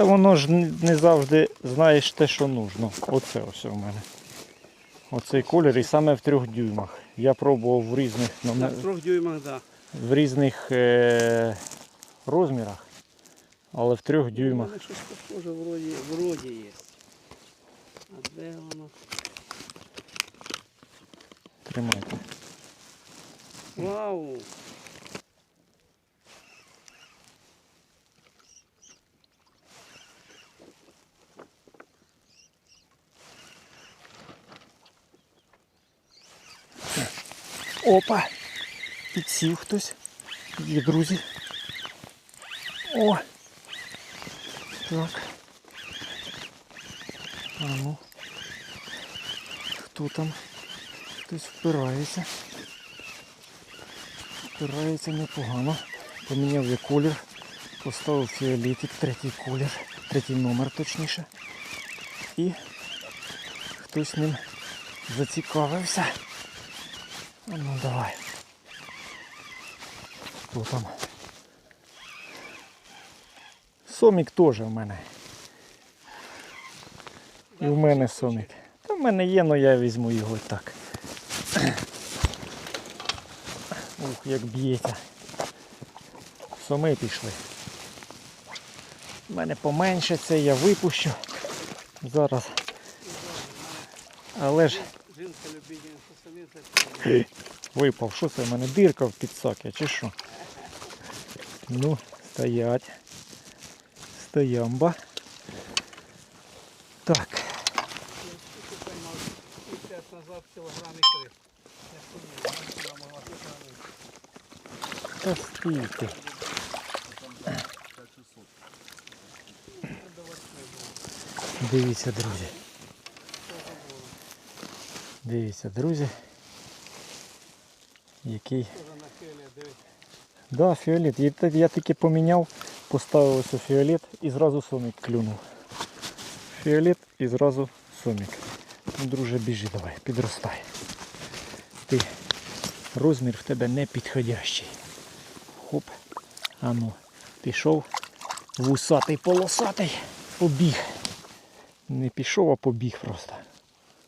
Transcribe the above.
Та воно ж не завжди знаєш те, що нужно. Оце ось у мене. Оцей колір і саме в трьох дюймах. Я пробував в різних, На номер- трьох дюймах, так. в різних е- розмірах, але в трьох У дюймах. мене щось похоже вроді, вроді є. А де воно? Тримайте. Вау! Опа! Підсів хтось. Є друзі. О! Так. А ну. Хто там? Хтось впирається. Впирається непогано. Поміняв я колір. Поставив фіолетик, третій колір, третій номер точніше. І хтось ним зацікавився. Ну давай. Хто там? Сомік теж в мене. І в мене сомік. Та в мене є, але я візьму його так. Ух, як б'ється. Соми пішли. У мене поменше це, я випущу. Зараз. Але ж Жінка любитель самі Випав, що це в мене дирка в підсакі, чи що? Ну, стоять. Стоямба. Так, та стійте. Дивіться, друзі. Дивіться, друзі. Який. Да, фіолет. Я, таки поміняв, поставив ось у фіолет і зразу сомік клюнув. Фіолет і зразу сомік. Ну, друже, біжи давай, підростай. Ти розмір в тебе не підходящий. Хоп. А ну, пішов. Вусатий полосатий. Побіг. Не пішов, а побіг просто.